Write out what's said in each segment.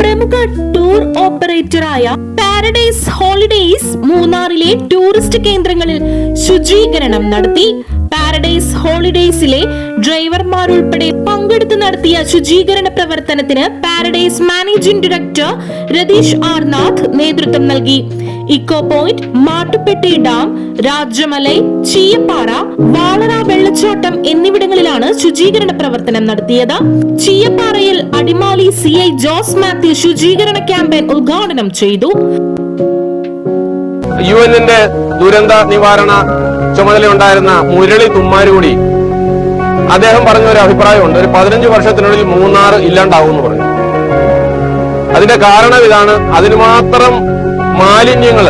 പ്രമുഖ ടൂർ ഓപ്പറേറ്ററായ paradise holidays മൂന്നാറിലെ ടൂറിസ്റ്റ് കേന്ദ്രങ്ങളിൽ ശുചീകരണം നടത്തി. പാരഡൈസ് ഹോളിഡേയ്സിലെ ഡ്രൈവർമാരുൾപ്പെടെ പങ്കെടുത്ത് നടത്തിയ ശുചീകരണ പ്രവർത്തനത്തിന് Paradise managing director Ratheesh Arnath നേതൃത്വം നൽകി. Echo point Mattupetty dam Rajamalai Cheeyappara Valara വെള്ളച്ചാട്ടം എന്നിവിടങ്ങളിലാണ് ശുചീകരണ പ്രവർത്തനം നടത്തിയത്. ചീയപ്പാറയിൽ അടിമാലി സി ഐ ജോസ് മാത്യു ശുചീകരണ ക്യാമ്പയിൻ ഉദ്ഘാടനം ചെയ്തു. യു എന്നിന്റെ ദുരന്ത നിവാരണ ചുമതലയുണ്ടായിരുന്ന മുരളി തുമ്മാരുകൂടി. അദ്ദേഹം പറഞ്ഞ ഒരു അഭിപ്രായമുണ്ട്. ഒരു പതിനഞ്ച് വർഷത്തിനുള്ളിൽ മൂന്നാറ് ഇല്ലാണ്ടാവും എന്ന് പറഞ്ഞു. അതിന്റെ കാരണം ഇതാണ്. അതിന് മാത്രം മാലിന്യങ്ങൾ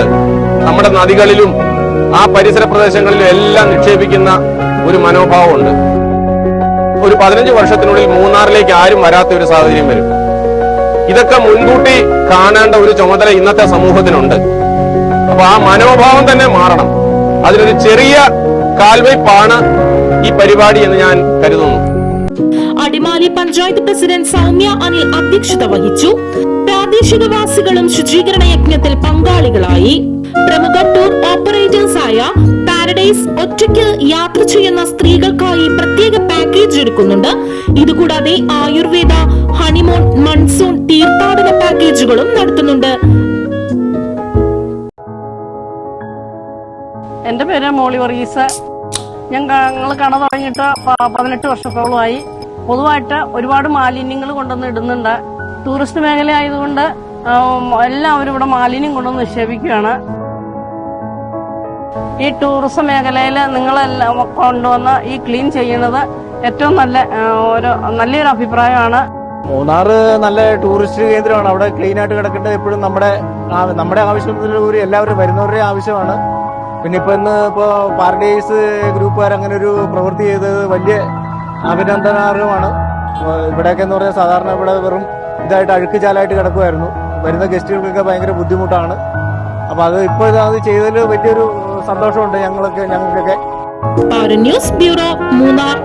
നമ്മുടെ നദികളിലും ആ പരിസര പ്രദേശങ്ങളിലും എല്ലാം നിക്ഷേപിക്കുന്ന ഒരു മനോഭാവമുണ്ട്. ഒരു പതിനഞ്ച് വർഷത്തിനുള്ളിൽ മൂന്നാറിലേക്ക് ആരും വരാത്ത ഒരു സാഹചര്യം വരും. ഇതൊക്കെ മുൻകൂട്ടി കാണേണ്ട ഒരു ചുമതല ഇന്നത്തെ സമൂഹത്തിനുണ്ട്. അപ്പൊ ആ മനോഭാവം തന്നെ മാറണം. അതിനൊരു ചെറിയ കാൽവയ്പാണ് ഈ പരിപാടി എന്ന് ഞാൻ കരുതുന്നു. അടിമാലി പഞ്ചായത്ത് പ്രസിഡന്റ് സൗമ്യ അനിൽ അധ്യക്ഷത വഹിച്ചു. പ്രാദേശികവാസികളും ശുചീകരണ യജ്ഞത്തിൽ പങ്കാളികളായി. പ്രമുഖ ടൂർ ഓപ്പറേറ്റേഴ്സ് ആയ പാരഡൈസ് ഒറ്റയ്ക്ക് യാത്ര ചെയ്യുന്ന സ്ത്രീകൾക്കായി പ്രത്യേക പാക്കേജ് എടുക്കുന്നുണ്ട് ഇതുകൂടാതെ ആയുർവേദ ഹണിമൂൺ മൺസൂൺ തീർത്ഥാടന പാക്കേജുകളും നടത്തുന്നുണ്ട്. എന്റെ പേര് മോളി വർഗീസ്. ഞങ്ങൾ കട തുടങ്ങിയിട്ട് പതിനെട്ട് വർഷത്തോളമായി. പൊതുവായിട്ട് ഒരുപാട് മാലിന്യങ്ങൾ കൊണ്ടുവന്ന് ഇടുന്നുണ്ട്. ടൂറിസ്റ്റ് മേഖല ആയതുകൊണ്ട് എല്ലാവരും ഇവിടെ മാലിന്യം കൊണ്ട് നിക്ഷേപിക്കുകയാണ്. ഈ ടൂറിസം മേഖലയിൽ നിങ്ങളെല്ലാം കൊണ്ടുവന്ന് ഈ ക്ലീൻ ചെയ്യുന്നത് ഏറ്റവും നല്ല ഒരു നല്ലൊരു അഭിപ്രായമാണ്. മൂന്നാറ് നല്ല ടൂറിസ്റ്റ് കേന്ദ്രമാണ്. അവിടെ ക്ലീൻ ആയിട്ട് കിടക്കേണ്ടത് എപ്പോഴും നമ്മുടെ നമ്മുടെ ആവശ്യത്തിലൂടെ എല്ലാവരും വരുന്നവരുടെ ആവശ്യമാണ്. പിന്നെ ഇപ്പൊ ഇന്ന് ഇപ്പോ പാരഡൈസ് ഗ്രൂപ്പുകാർ അങ്ങനെ ഒരു പ്രവൃത്തി ചെയ്തത് വലിയ അഭിനന്ദനാർഹമാണ്. ഇവിടെയൊക്കെ എന്ന് പറഞ്ഞാൽ സാധാരണ ഇവിടെ വെറും ഇതായിട്ട് അഴുക്ക് ചാലായിട്ട് കിടക്കുമായിരുന്നു വരുന്ന ഗസ്റ്റുകൾക്കൊക്കെ ഭയങ്കര ബുദ്ധിമുട്ടാണ്. അപ്പൊ അത് ഇപ്പോഴത്തെ അത് ചെയ്തതിൽ വലിയൊരു സന്തോഷമുണ്ട് ഞങ്ങൾക്ക് ഞങ്ങൾക്കൊക്കെ. News bureau Munnar.